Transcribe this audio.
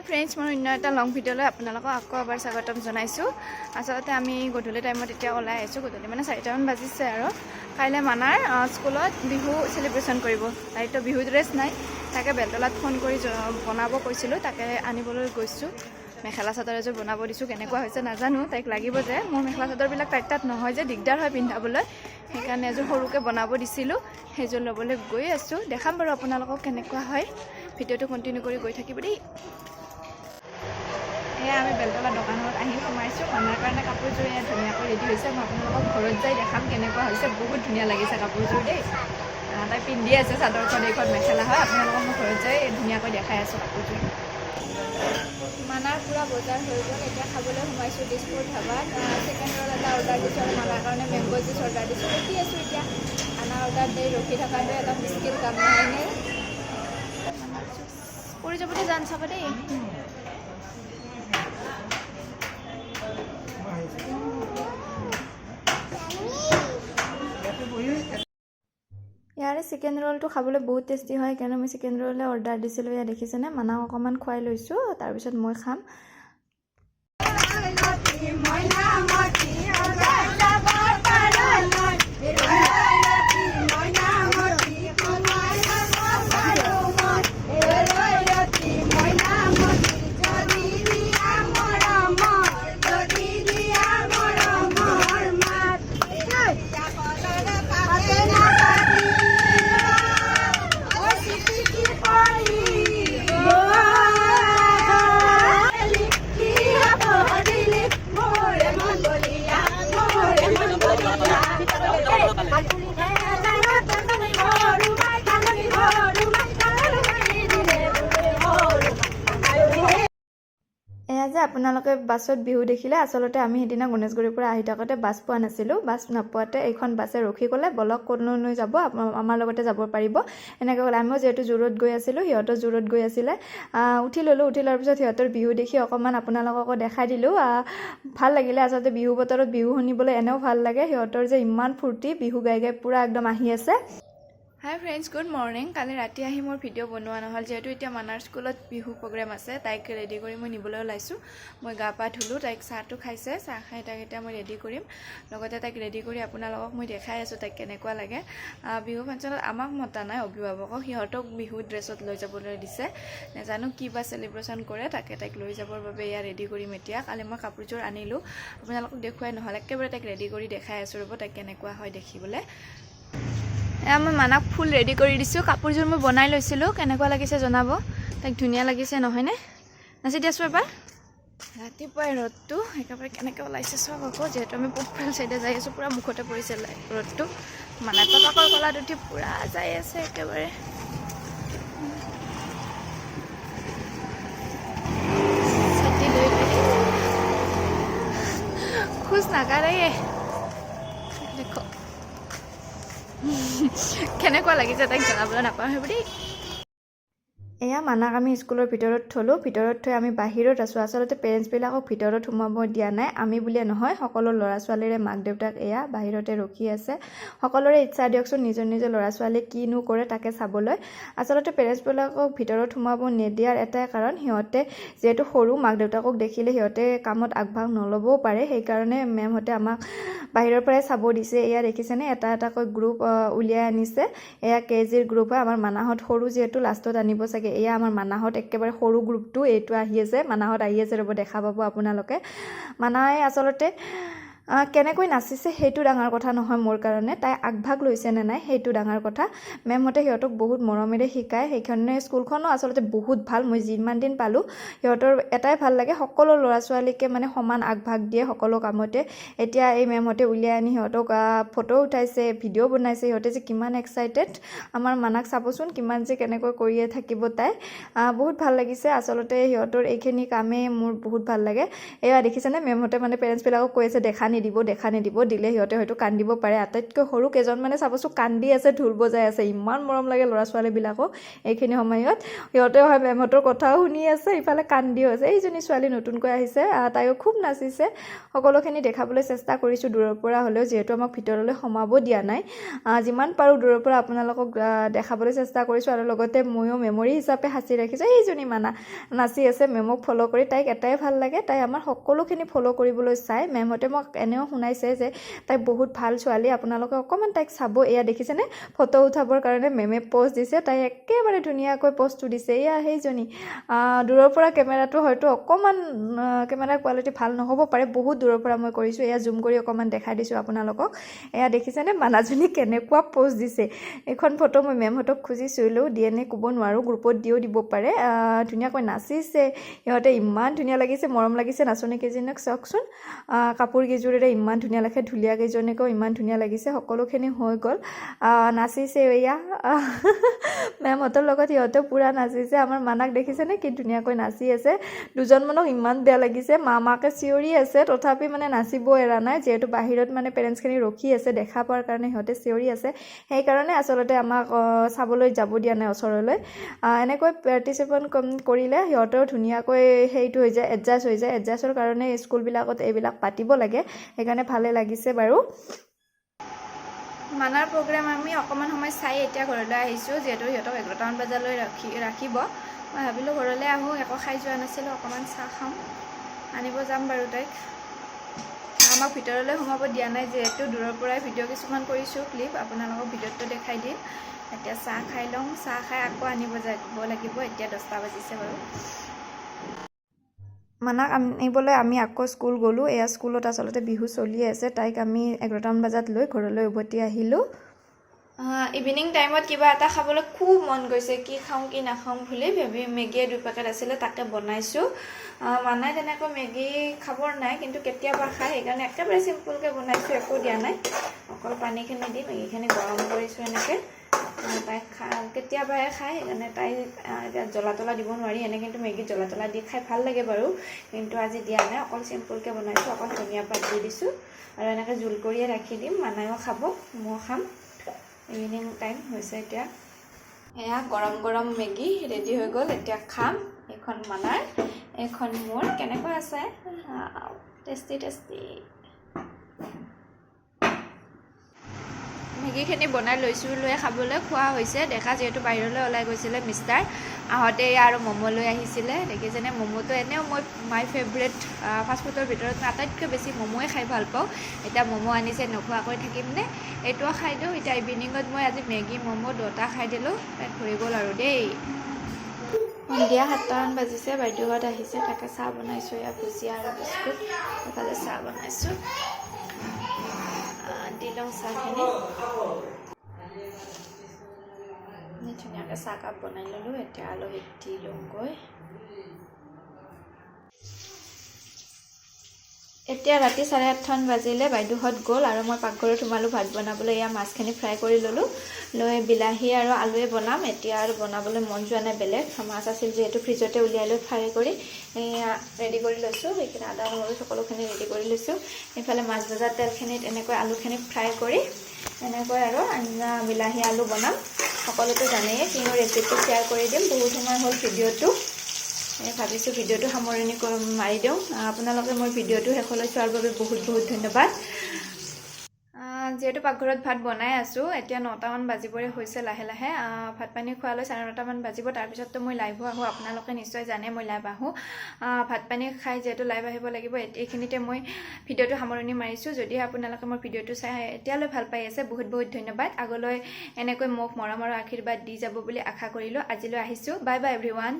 হাই friends মই অন্য এটা লং ভিডিঅ'লৈ আপোনালোকক আকৌ এবাৰ স্বাগতম জনাইছোঁ। আচলতে আমি গধূলি টাইমত এতিয়া ওলাই আহিছোঁ। গধূলি মানে চাৰিটামান বাজিছে আৰু। কাইলৈ মানাৰ স্কুলত বিহু চেলিব্ৰেশ্যন কৰিব। তাইতো বিহু ড্ৰেছ নাই। তাকে বেলতলাত ফোন কৰি বনাব কৈছিলোঁ। তাকে আনিবলৈ গৈছোঁ। মেখেলা চাদৰ এযোৰ বনাব দিছোঁ। কেনেকুৱা হৈছে নাজানো। তাইক লাগিব যে। মোৰ মেখেলা চাদৰবিলাক তাইৰ তাত নহয় যে। দিগদাৰ হয় পিন্ধাবলৈ। সেইকাৰণে এযোৰ সৰুকৈ বনাব দিছিলোঁ। সেইযোৰ ল'বলৈ গৈ আছোঁ। দেখাম বাৰু আপোনালোকক কেনেকুৱা হয়। ভিডিঅ'টো কণ্টিনিউ কৰি গৈ থাকিব দেই। এয়া আমি বেলতলা দোকানত আহি সোমাইছোঁ। মানাৰ কাৰণে কাপোৰযোৰ এয়া ধুনীয়াকৈ ৰেডি হৈছে। মই আপোনালোকক ঘৰত যাই দেখাম কেনেকুৱা হৈছে। বহুত ধুনীয়া লাগিছে কাপোৰযোৰ দেই। তাই পিন্ধি আছে চাদৰখন এইখন মেখেলা হয়। আপোনালোকক মই ঘৰত যাই ধুনীয়াকৈ দেখাই আছোঁ কাপোৰযোৰ মানাৰ পূৰা বজাৰ হৈ গ'ল। এতিয়া খাবলৈ সোমাইছোঁ দিছপুৰ ধাবাত। চিকেন ৰ'ল এটা অৰ্ডাৰ দিছোঁ আৰু মানাৰ কাৰণে মেংগ' জুচ অৰ্ডাৰ দিছোঁ। ৰখি আছোঁ এতিয়া। খানা অৰ্ডাৰ দি ৰখি থকাটোৱে এটা মুস্কিল কাম নহয়নে পৰি যাবলৈ জান চাব দেই। ইয়াৰে চিকেন ৰ'লটো খাবলৈ বহুত টেষ্টি হয় সেইকাৰণে মই চিকেন ৰ'লে অৰ্ডাৰ দিছিলোঁ ইয়াত দেখিছেনে? মানাক অকণমান খুৱাই লৈছোঁ তাৰপিছত মই খাম। আপোনালোকে বাছত বিহু দেখিলে আচলতে আমি সেইদিনা গণেশগুৰিৰ পৰা আহি থাকোঁতে বাছ পোৱা নাছিলোঁ। বাছ নোপোৱাতে এইখন বাছে ৰখি ক'লে বলক ক'লৈ যাব আমাৰ লগতে যাব পাৰিব। এনেকৈ ক'লে আমিও যিহেতু জোৰত গৈ আছিলোঁ সিহঁতৰ জোৰত গৈ আছিলে। উঠি ল'লোঁ উঠি লোৱাৰ পিছত সিহঁতৰ বিহু দেখি অকণমান আপোনালোককো দেখাই দিলোঁ। ভাল লাগিলে আচলতে বিহু বতৰত বিহু শুনিবলৈ এনেও ভাল লাগে। সিহঁতৰ যে ইমান ফূৰ্তি বিহু গাই গাই পূৰা একদম আহি আছে। হাই ফ্ৰেণ্ডছ গুড মৰ্ণিং কালি ৰাতি আহি মোৰ ভিডিঅ' বনোৱা নহ'ল। যিহেতু এতিয়া মানাৰ স্কুলত বিহু প্ৰগ্ৰেম আছে তাইক ৰেডি কৰি মই নিবলৈ ওলাইছোঁ। মই গা পা ধুলোঁ তাইক চাহটো খাইছে চাহ খাই তাইক এতিয়া মই ৰেডি কৰিম। লগতে তাইক ৰেডি কৰি আপোনালোকক মই দেখাই আছোঁ তাইক কেনেকুৱা লাগে। বিহু ফাংচনত আমাক মতা নাই অভিভাৱকক। সিহঁতক বিহু ড্ৰেছত লৈ যাবলৈ দিছে। নাজানো কি বা চেলিব্ৰেশ্যন কৰে তাকে তাইক লৈ যাবৰ বাবে এয়া ৰেডি কৰিম এতিয়া। কালি মই কাপোৰযোৰ আনিলোঁ। আপোনালোকক দেখুৱাই নহ'ল একেবাৰে তাইক ৰেডি কৰি দেখাই আছোঁ ৰ'ব তাইক কেনেকুৱা হয় দেখিবলৈ। এয়া মই মানাক ফুল ৰেডি কৰি দিছোঁ। কাপোৰযোৰ মই বনাই লৈছিলোঁ। কেনেকুৱা লাগিছে জনাব? তাইক ধুনীয়া লাগিছে নহয়নে? নাচি দিয়াছোঁ এবাৰ। ৰাতিপুৱাই ৰ'দটো একেবাৰে কেনেকৈ ওলাইছে চাওক আকৌ। যিহেতু আমি পূবফাল ছাইডে যাই আছোঁ পূৰা মুখতে পৰিছে ৰ'দটো। মানে পতাকৰ কলাত উঠি পূৰা যাই আছে একেবাৰে। খোজ নাকাঢ়ে। কেনেকুৱা লাগিছে তাইক জনাবলৈ নাপাহৰিব দেই। এয়া মানাক আমি স্কুলৰ ভিতৰত থ'লোঁ ভিতৰত থৈ আমি বাহিৰত আছোঁ। আচলতে পেৰেণ্টছবিলাকক ভিতৰত সোমাব দিয়া নাই আমি বুলিয়ে নহয় সকলো ল'ৰা ছোৱালীৰে মাক দেউতাক এয়া বাহিৰতে ৰখি আছে। সকলোৰে ইচ্ছা দিয়কচোন নিজৰ নিজৰ ল'ৰা ছোৱালীয়ে কিনো কৰে তাকে চাবলৈ। আচলতে পেৰেণ্টছবিলাকক ভিতৰত সোমাব নিদিয়াৰ এটাই কাৰণ সিহঁতে যিহেতু সৰু মাক দেউতাকক দেখিলে সিহঁতে কামত আগভাগ নল'বও পাৰে। সেইকাৰণে মেমহঁতে আমাক বাহিৰৰ পৰাই চাব দিছে। এয়া দেখিছেনে? এটা এটাকৈ গ্ৰুপ উলিয়াই আনিছে। এয়া কে জিৰ গ্ৰুপ হয়। আমাৰ মানাহত সৰু যিহেতু লাষ্টত আনিব চাগে। এয়া আমাৰ মানাহত একেবাৰে সৰু গ্ৰুপটো এইটো আহি আছে মানাহত আহি আছে ৰ'ব দেখা পাব আপোনালোকে। মানাই আচলতে কেনেকৈ নাচিছে সেইটো ডাঙৰ কথা নহয় মোৰ কাৰণে তাই আগভাগ লৈছে নে নাই সেইটো ডাঙৰ কথা। মেমহঁতে সিহঁতক বহুত মৰমেৰে শিকায় সেইকাৰণে স্কুলখনো আচলতে বহুত ভাল মই যিমান দিন পালোঁ সিহঁতৰ এটাই ভাল লাগে সকলো ল'ৰা ছোৱালীকে মানে সমান আগভাগ দিয়ে সকলো কামতে। এতিয়া এই মেমহঁতে উলিয়াই আনি সিহঁতক ফটো উঠাইছে ভিডিঅ' বনাইছে সিহঁতে যে কিমান এক্সাইটেড আমাৰ মানাক চাবচোন কিমান যে কেনেকৈ কৰিয়ে থাকিব তাই। বহুত ভাল লাগিছে আচলতে সিহঁতৰ এইখিনি কামেই মোৰ বহুত ভাল লাগে। এয়া দেখিছেনে মেমহঁতে মানে পেৰেণ্টছবিলাকক কৈ আছে দেখা নিদিয়ে নিদিব দেখা নিদিব দিলে সিহঁতে হয়তো কান্দিব পাৰে। আটাইতকৈ সৰু কেইজনমানে চাবচোন কান্দি আছে ঢোল বজাই আছে ইমান মৰম লাগে ল'ৰা ছোৱালীবিলাকক এইখিনি সময়ত। সিহঁতেও হয় মেমহঁতৰ কথাও শুনি আছে ইফালে কান্দিও আছে। এইজনী ছোৱালী নতুনকৈ আহিছে আহ, তাইও খুব নাচিছে। সকলোখিনি দেখাবলৈ চেষ্টা কৰিছোঁ দূৰৰ পৰা হ'লেও যিহেতু আমাক ভিতৰলৈ সোমাব দিয়া নাই। যিমান পাৰোঁ দূৰৰ পৰা আপোনালোকক দেখাবলৈ চেষ্টা কৰিছোঁ আৰু লগতে ময়ো মেমৰি হিচাপে সাঁচি ৰাখিছোঁ। এইজনী মানা নাচি আছে মেমক ফ'ল' কৰি তাইক এটাই ভালো লাগে। তাই আমাৰ সকলোখিনি ফ'ল' কৰিবলৈ চায় মেমহঁতে মোক এনেও শুনাইছে যে তাই বহুত ভালো ছোৱালী আপোনালোকে অকণমান তাইক চাব। এয়া দেখিছেনে? ফটো উঠাবৰ কাৰণে মেমে প'ষ্ট দিছে। তাই একেবাৰে ধুনীয়াকৈ প'ষ্টটো দিছে। এয়া সেইজনী। দূৰৰ পৰা কেমেৰাটো হয়তো অকণমান কেমেৰাৰ কোৱালিটি ভালো নহ'ব পাৰে। বহুত দূৰৰ পৰা মই কৰিছোঁ। এয়া জুম কৰি অকণমান দেখাই দিছোঁ আপোনালোকক। এয়া দেখিছেনে? মানাজনী কেনেকুৱা প'ষ্ট দিছে। এইখন ফটো মই মেমহঁতক খুজি চুইলেও দিয়ে নে ক'ব নোৱাৰোঁ গ্ৰুপত দিও দিব পাৰে। ধুনীয়াকৈ নাচিছে। সিহঁতে ইমান ধুনীয়া লাগিছে মৰম লাগিছে। নাচনী কেইজনীক চাওকচোন। আহ, কাপোৰ কেইযোৰেৰে ইমান ধুনীয়া লাগে ঢুলীয়া কেইজনীকো ইমান ধুনীয়া লাগিছে সকলোখিনি হৈ গ'ল। নাচিছে এয়া। মেমহঁতৰ লগত সিহঁতেও পূৰা নাচিছে আমাৰ মানাক দেখিছেনে কি ধুনীয়াকৈ নাচি আছে। দুজনমানক ইমান বেয়া লাগিছে মা মাকে চিঞৰি আছে তথাপি মানে নাচিব এৰা নাই যিহেতু বাহিৰত মানে পেৰেণ্টছখিনি ৰখি আছে দেখা পোৱাৰ কাৰণে সিহঁতে চিঞৰি আছে। সেইকাৰণে আচলতে আমাক চাবলৈ যাব দিয়া নাই ওচৰলৈ। এনেকৈ পাৰ্টিচিপেণ্ট কৰিলে সিহঁতেও ধুনীয়াকৈ সেইটো হৈ যায় এডজাষ্ট হৈ যায়। এডজাষ্টৰ কাৰণে স্কুলবিলাকত এইবিলাক পাতিব লাগে। সেইকাৰণে ভালে লাগিছে বাৰু। মানাৰ প্ৰগ্ৰেম আমি অকণমান সময় চাই এতিয়া ঘৰলৈ আহিছোঁ যিহেতু সিহঁতক এঘাৰটামান বজালৈ ৰাখি ৰাখিব। মই ভাবিলোঁ ঘৰলৈ আহোঁ একো খাই যোৱা নাছিলোঁ অকণমান চাহ খাম। আনিব যাম বাৰু তাইক। আমাক ভিতৰলৈ সোমাব দিয়া নাই যিহেতু দূৰৰ পৰাই ভিডিঅ' কিছুমান কৰিছোঁ ক্লিপ। আপোনালোকক ভিডিঅ'টো দেখাই দিম। এতিয়া চাহ খাই লওঁ চাহ খাই আকৌ আনিব যাব লাগিব এতিয়া দহটা বাজিছে বাৰু। মানাক আনিবলৈ আমি আকৌ স্কুল গ'লোঁ। এয়া স্কুলত আচলতে বিহু চলি আছে। তাইক আমি এঘাৰটামান বজাত লৈ ঘৰলৈ উভতি আহিলোঁ। ইভিনিং টাইমত কিবা এটা খাবলৈ খুব মন গৈছে। কি খাওঁ, কি নাখাওঁ বুলি ভাবি মেগীয়ে দুই পেকেট আছিলে, তাকে বনাইছোঁ। মানাই তেনেকৈ মেগী খাবৰ নাই, কিন্তু কেতিয়াবা খায়। সেইকাৰণে একেবাৰে চিম্পুলকৈ বনাইছোঁ, একো দিয়া নাই। অকল পানীখিনি দি, মেগীখিনি গৰম কৰিছোঁ এনেকৈ। তাই খা কেতিয়াবাহে খায় সেইকাৰণে তাই জ্বলা তলা দিব নোৱাৰি এনে কিন্তু মেগীত জ্বলা তলা দি খাই ভাল লাগে বাৰু কিন্তু আজি দিয়া নাই অকল চিম্পুলকৈ বনাইছোঁ অকল ধনিয়া পাত দি দিছোঁ আৰু এনেকৈ জোল কৰিয়ে ৰাখি দিম মানায়ো খাব ময়ো খাম। ইভিনিং টাইম হৈছে এতিয়া। এয়া গৰম গৰম মেগী ৰেডি হৈ গ'ল এতিয়া খাম এইখন মানাৰ এইখন মোৰ কেনেকুৱা আছে? টেষ্টি টেষ্টি মেগীখিনি বনাই লৈছোঁ লৈ খাবলৈ খোৱা হৈছে। দেখা যিহেতু বাহিৰলৈ ওলাই গৈছিলে মিষ্টাৰ আহোঁতে আৰু ম'ম' লৈ আহিছিলে। দেখিছেনে ম'ম'টো এনেও মই মাই ফেভৰেট ফাষ্টফুডৰ ভিতৰত মই আটাইতকৈ বেছি ম'ম'য়ে খাই ভাল পাওঁ। এতিয়া ম'ম' আনিছে নোখোৱাকৈ থাকিমনে এইটোও খাই দিওঁ। এতিয়া ইভিনিঙত মই আজি মেগী ম'ম' দুটা খাই দিলোঁ। ভৰি গ'ল আৰু দেই। সন্ধিয়া সাতটামান বাজিছে বাইদেউহঁত আহিছে। তাকে চাহ বনাইছোঁ এয়া ভুজিয়া আৰু বিস্কুট। এইফালে চাহ বনাইছোঁ। long sakene ni chunya ka saka bonai lo lo eta lo hekti longoi এতিয়া ৰাতি চাৰে আঠটামান বাজিলে, বাইদেউহঁত গ'ল আৰু মই পাকঘৰত সোমালোঁ, ভাত বনাবলৈ। এয়া মাছখিনি ফ্ৰাই কৰি ল'লোঁ। লৈ বিলাহী আৰু আলুৱে বনাম। এতিয়া আৰু বনাবলৈ মন যোৱা নাই বেলেগ। মাছ আছিল যিহেতু ফ্ৰিজতে উলিয়াই লৈ ফ্ৰাই কৰি ৰেডি কৰি লৈছোঁ। সেইখিনি আদা, নহৰু, সকলোখিনি ৰেডি কৰি লৈছোঁ। এইফালে মাছ ভজা তেলখিনিত এনেকৈ আলুখিনি ফ্ৰাই কৰি এনেকৈ আৰু আঞ্জা, বিলাহী, আলু বনাম। সকলোতো জানেই, কিনো ৰেচিপি শ্বেয়াৰ কৰি দিম। বহুত সময় হ'ল ভিডিঅ'টো। ভাবিছোঁ ভিডিঅ'টো সামৰণি মাৰি দিওঁ। আপোনালোকে মোৰ ভিডিঅ'টো শেষলৈ চোৱাৰ বাবে বহুত বহুত ধন্যবাদ। যিহেতু পাকঘৰত ভাত বনাই আছোঁ এতিয়া নটামান বাজিবৰে হৈছে লাহে লাহে। ভাত পানী খোৱালৈ চাৰে নটামান বাজিব তাৰপিছততো মই লাইভো আহোঁ আপোনালোকে নিশ্চয় জানে মই লাইভ আহোঁ। ভাত পানী খাই যিহেতু লাইভ আহিব লাগিব এইখিনিতে মই ভিডিঅ'টো সামৰণি মাৰিছোঁ। যদিহে আপোনালোকে মোৰ ভিডিঅ'টো চাই এতিয়ালৈ ভাল পাই আছে বহুত বহুত ধন্যবাদ। আগলৈ এনেকৈ মোক মৰম আৰু আশীৰ্বাদ দি যাব বুলি আশা কৰিলোঁ। আজিলৈ আহিছোঁ। Bye bye everyone.